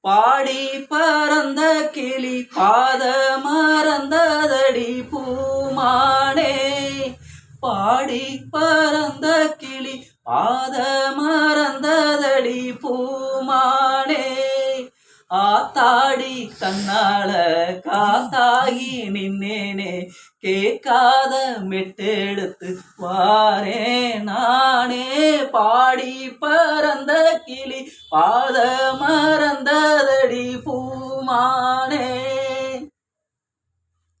பாடி பறந்த கிளி பாத மறந்ததடி பூமானே. பாடி பறந்த கிளி பாத மறந்ததடி பூமானே. ஆத்தாடி தன்னால காத்தாகி நின்னே. கேட்காத மெட்டெடுத்து வாரே நானே பாடி பறந்த கிளி பாத மறந்ததடி பூ